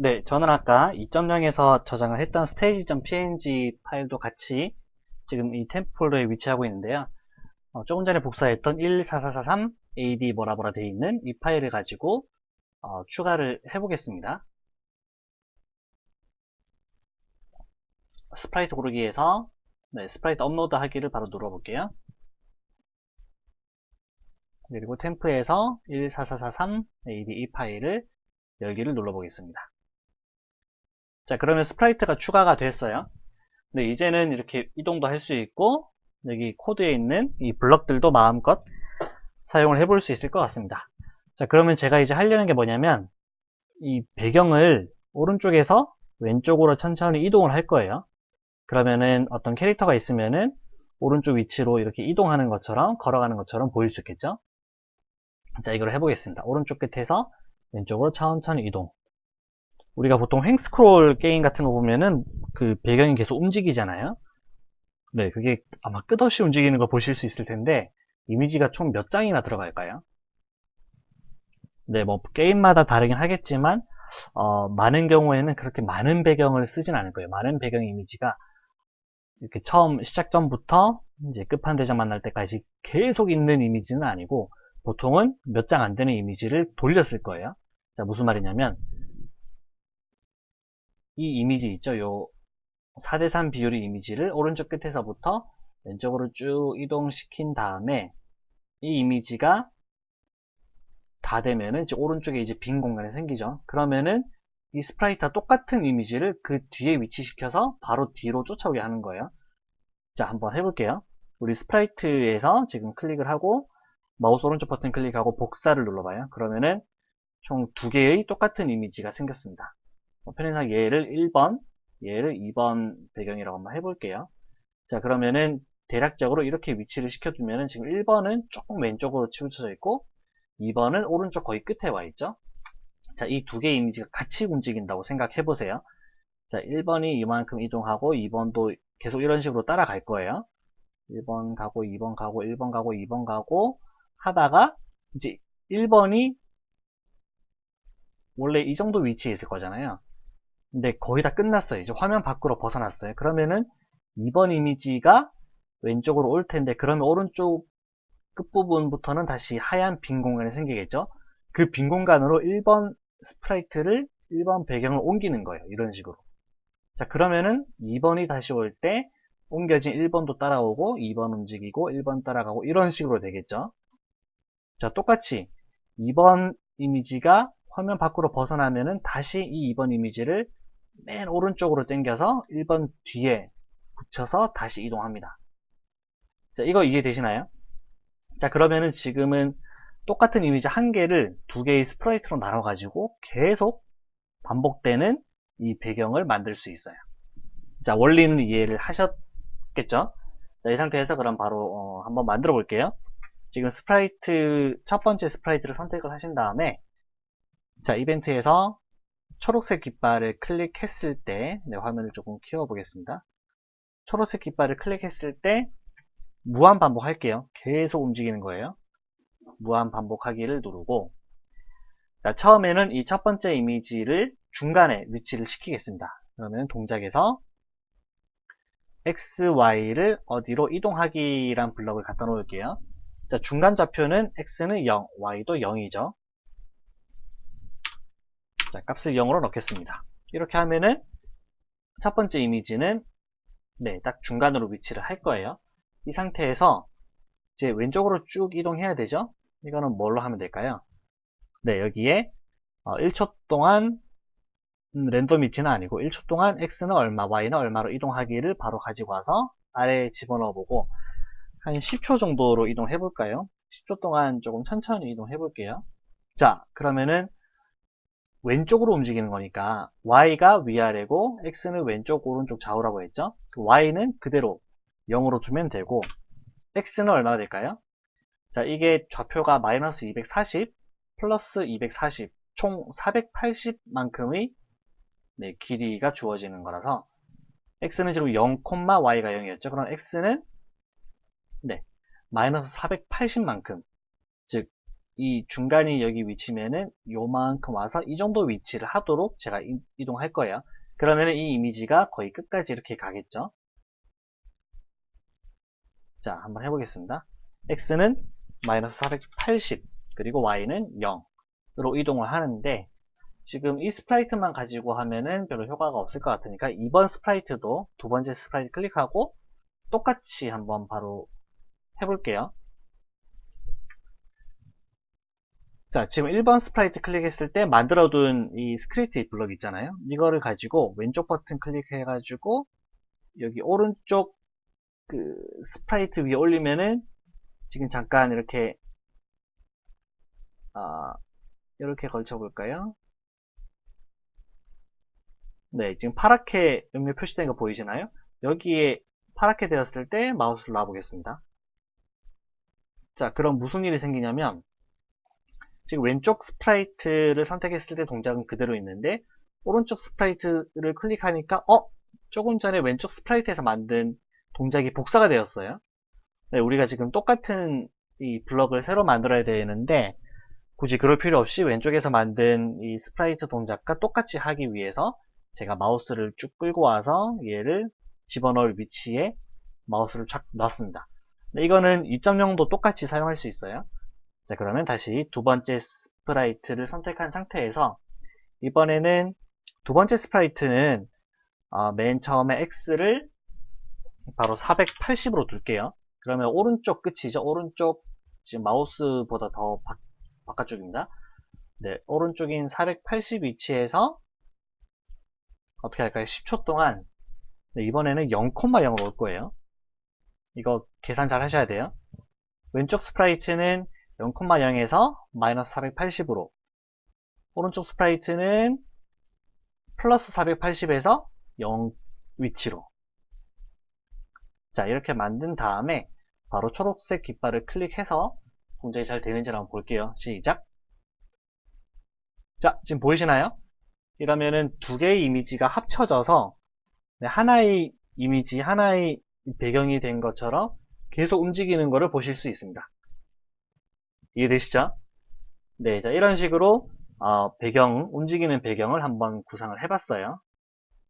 네, 저는 아까 2.0에서 저장을 했던 stage.png 파일도 같이 지금 이 폴더에 위치하고 있는데요. 어, 조금 전에 복사했던 14443 AD 뭐라 뭐라 되어 있는 이 파일을 가지고 어, 추가를 해보겠습니다. 스프라이트 고르기에서 네, 스프라이트 업로드 하기를 바로 눌러볼게요. 그리고 템프에서 14443 AD 이 파일을 열기를 눌러보겠습니다. 자, 그러면 스프라이트가 추가가 됐어요. 근데 이제는 이렇게 이동도 할 수 있고, 여기 코드에 있는 이 블럭들도 마음껏 사용을 해볼 수 있을 것 같습니다. 자, 그러면 제가 이제 하려는 게 뭐냐면, 이 배경을 오른쪽에서 왼쪽으로 천천히 이동을 할 거예요. 그러면은 어떤 캐릭터가 있으면은 오른쪽 위치로 이렇게 이동하는 것처럼, 걸어가는 것처럼 보일 수 있겠죠? 자, 이걸 해보겠습니다. 오른쪽 끝에서 왼쪽으로 천천히 이동. 우리가 보통 횡스크롤 게임 같은 거 보면은 그 배경이 계속 움직이잖아요. 네, 그게 아마 끝없이 움직이는 거 보실 수 있을 텐데 이미지가 총 몇 장이나 들어갈까요? 네, 뭐 게임마다 다르긴 하겠지만 어, 많은 경우에는 그렇게 많은 배경을 쓰진 않을 거예요. 많은 배경 이미지가 이렇게 처음 시작 전부터 이제 끝판 대장 만날 때까지 계속 있는 이미지는 아니고 보통은 몇 장 안 되는 이미지를 돌렸을 거예요. 자, 무슨 말이냐면 이 이미지 있죠? 요 4대3 비율의 이미지를 오른쪽 끝에서부터 왼쪽으로 쭉 이동시킨 다음에 이 이미지가 다 되면은 이제 오른쪽에 이제 빈 공간이 생기죠. 그러면은 이 스프라이트와 똑같은 이미지를 그 뒤에 위치시켜서 바로 뒤로 쫓아오게 하는 거예요. 자, 한번 해볼게요. 우리 스프라이트에서 지금 클릭을 하고 마우스 오른쪽 버튼 클릭하고 복사를 눌러봐요. 그러면은 총 두 개의 똑같은 이미지가 생겼습니다. 편의상 얘를 1번, 얘를 2번 배경이라고 한번 해볼게요. 자, 그러면은 대략적으로 이렇게 위치를 시켜두면은 지금 1번은 조금 왼쪽으로 치우쳐져 있고 2번은 오른쪽 거의 끝에 와 있죠. 자, 이 두 개의 이미지가 같이 움직인다고 생각해 보세요. 자, 1번이 이만큼 이동하고 2번도 계속 이런 식으로 따라갈 거예요. 1번 가고 2번 가고 1번 가고 2번 가고 하다가 이제 1번이 원래 이 정도 위치에 있을 거잖아요. 근데 거의 다 끝났어요. 이제 화면 밖으로 벗어났어요. 그러면은 2번 이미지가 왼쪽으로 올 텐데 그러면 오른쪽 끝부분부터는 다시 하얀 빈 공간이 생기겠죠. 그 빈 공간으로 1번 스프라이트를 1번 배경을 옮기는 거예요. 이런 식으로. 자 그러면은 2번이 다시 올 때 옮겨진 1번도 따라오고 2번 움직이고 1번 따라가고 이런 식으로 되겠죠. 자 똑같이 2번 이미지가 화면 밖으로 벗어나면은 다시 이 2번 이미지를 맨 오른쪽으로 당겨서 1번 뒤에 붙여서 다시 이동합니다. 자, 이거 이해되시나요? 자, 그러면은 지금은 똑같은 이미지 한 개를 두 개의 스프라이트로 나눠가지고 계속 반복되는 이 배경을 만들 수 있어요. 자, 원리는 이해를 하셨겠죠? 자, 이 상태에서 그럼 바로 어, 한번 만들어 볼게요. 지금 스프라이트, 첫 번째 스프라이트를 선택을 하신 다음에 자, 이벤트에서 초록색 깃발을 클릭했을 때 네, 화면을 조금 키워 보겠습니다. 초록색 깃발을 클릭했을 때 무한 반복할게요. 계속 움직이는 거예요. 무한 반복하기를 누르고 자, 처음에는 이 첫 번째 이미지를 중간에 위치를 시키겠습니다. 그러면 동작에서 x, y를 어디로 이동하기란 블럭을 갖다 놓을게요. 자, 중간 좌표는 x는 0, y도 0이죠. 자, 값을 0으로 넣겠습니다. 이렇게 하면은 첫 번째 이미지는 네, 딱 중간으로 위치를 할 거예요. 이 상태에서 이제 왼쪽으로 쭉 이동해야 되죠? 이거는 뭘로 하면 될까요? 네, 여기에 1초 어, 동안 음, 랜덤 위치는 아니고 1초 동안 x는 얼마, y는 얼마로 이동하기를 바로 가지고 와서 아래에 집어넣어 보고 한 10초 정도로 이동해 볼까요? 10초 동안 조금 천천히 이동해 볼게요. 자, 그러면은 왼쪽으로 움직이는 거니까 y가 위아래고 x는 왼쪽 오른쪽 좌우라고 했죠? 그 y는 그대로 0으로 주면 되고 x는 얼마가 될까요? 자 이게 좌표가 마이너스 240 플러스 240 총 480만큼의 네, 길이가 주어지는 거라서 x는 지금 0, y가 0이었죠? 그럼 x는 네 마이너스 480만큼. 즉 이 중간이 여기 위치면은 요만큼 와서 이 정도 위치를 하도록 제가 이- 이동할 거예요. 그러면은 이 이미지가 거의 끝까지 이렇게 가겠죠. 자, 한번 해보겠습니다. x는 마이너스 480 그리고 y는 0으로 이동을 하는데 지금 이 스프라이트만 가지고 하면은 별로 효과가 없을 것 같으니까 이번 스프라이트도 두 번째 스프라이트 클릭하고 똑같이 한번 바로 해볼게요. 자, 지금 1번 스프라이트 클릭했을 때 만들어둔 이 스크립트 블럭 있잖아요. 이거를 가지고 왼쪽 버튼 클릭해가지고 여기 오른쪽 그 스프라이트 위에 올리면은 지금 잠깐 이렇게 아 이렇게 걸쳐 볼까요? 네, 지금 파랗게 영역 표시된 거 보이시나요? 여기에 파랗게 되었을 때 마우스를 놔보겠습니다. 자, 그럼 무슨 일이 생기냐면 지금 왼쪽 스프라이트를 선택했을 때 동작은 그대로 있는데 오른쪽 스프라이트를 클릭하니까 어? 조금 전에 왼쪽 스프라이트에서 만든 동작이 복사가 되었어요. 네, 우리가 지금 똑같은 이 블럭을 새로 만들어야 되는데 굳이 그럴 필요 없이 왼쪽에서 만든 이 스프라이트 동작과 똑같이 하기 위해서 제가 마우스를 쭉 끌고 와서 얘를 집어넣을 위치에 마우스를 쫙 놨습니다. 네, 이거는 2.0도 똑같이 사용할 수 있어요. 자, 그러면 다시 두 번째 스프라이트를 선택한 상태에서 이번에는 두 번째 스프라이트는 어, 맨 처음에 X를 바로 480으로 둘게요. 그러면 오른쪽 끝이죠. 오른쪽 지금 마우스보다 더 바, 바깥쪽입니다. 네, 오른쪽인 480 위치에서 어떻게 할까요? 10초 동안 네, 이번에는 0,0으로 올 거예요. 이거 계산 잘 하셔야 돼요. 왼쪽 스프라이트는 0,0에서 마이너스 480으로 오른쪽 스프라이트는 플러스 480에서 0 위치로 자 이렇게 만든 다음에 바로 초록색 깃발을 클릭해서 동작이 잘 되는지 한번 볼게요. 시작 자 지금 보이시나요? 이러면은 두 개의 이미지가 합쳐져서 네, 하나의 이미지, 하나의 배경이 된 것처럼 계속 움직이는 것을 보실 수 있습니다. 이해되시죠? 네, 자, 이런 식으로 어, 배경, 움직이는 배경을 한번 구상을 해봤어요.